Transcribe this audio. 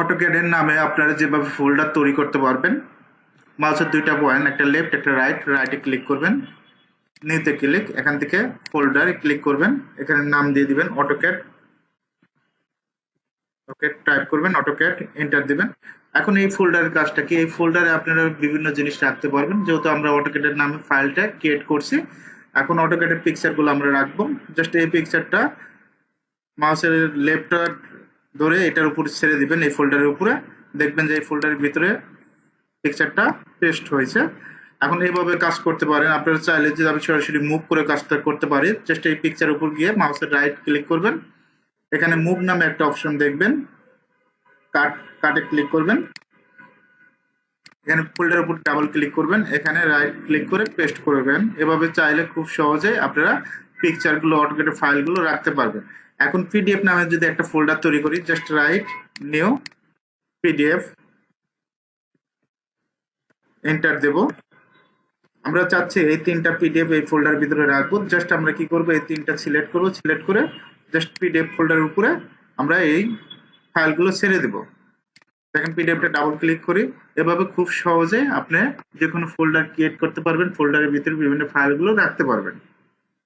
অটোক্যাডের নামে আপনারা যেভাবে ফোল্ডার তৈরি করতে পারবেন, মাউসের দুইটা পয়েন্ট একটা লেফট একটা রাইট রাইটে ক্লিক করবেন। নিতে ক্লিক এখান থেকে ফোল্ডারে ক্লিক করবেন। এখানে নাম দিয়ে দিবেন অটোক্যাড ওকে টাইপ করবেন অটোক্যাড এন্টার দিবেন। এখন এই ফোল্ডারের কাজটা কি? এই ফোল্ডারে আপনারা বিভিন্ন জিনিস রাখতে পারবেন। যেহেতু আমরা অটোক্যাডের নামে ফাইলটা ক্রিয়েট করছি, এখন অটোক্যাডের পিকচারগুলো আমরা রাখব। জাস্ট এই পিকচারটা মাউসের লেফট ধরে এটার উপর ছেড়ে দিবেন এই ফোল্ডারের উপরে। দেখবেন যে এই ফোল্ডারের ভিতরে পিকচারটা পেস্ট হয়েছে। এখন এইভাবে কাজ করতে পারেন। আপনারা চাইলে যে আমি সরাসরি মুভ করে কাজটা করতে পারি জাস্ট এই পিকচার উপর গিয়ে মাউসের রাইট ক্লিক করবেন। এখানে মুভ নামে একটা অপশন দেখবেন। কাট কাটে ক্লিক করবেন। এখানে ফোল্ডার উপর ডাবল ক্লিক করবেন। এখানে রাইট ক্লিক করে পেস্ট করবেন এভাবে চাইলে খুব সহজে আপনারা পিকচারগুলো অটোকেটে ফাইলগুলো রাখতে পারবেন। এখন পিডিএফ নামে যদি একটা ফোল্ডার তৈরি করি just right new PDF enter দেব। আমরা চাচ্ছি এই তিনটা পিডিএফ এই ফোল্ডার ভিতরে রাখব। জাস্ট আমরা কি করব, এই তিনটা সিলেক্ট করব। সিলেক্ট করে জাস্ট পিডিএফ ফোল্ডারের উপরে আমরা এই ফাইলগুলো ছেড়ে দেব। দেখেন পিডিএফটা ডাবল ক্লিক করি। এভাবে খুব সহজে আপনি যে কোনো ফোল্ডার ক্রিয়েট করতে পারবেন। ফোল্ডারের ভিতরে বিভিন্ন ফাইলগুলো রাখতে পারবেন।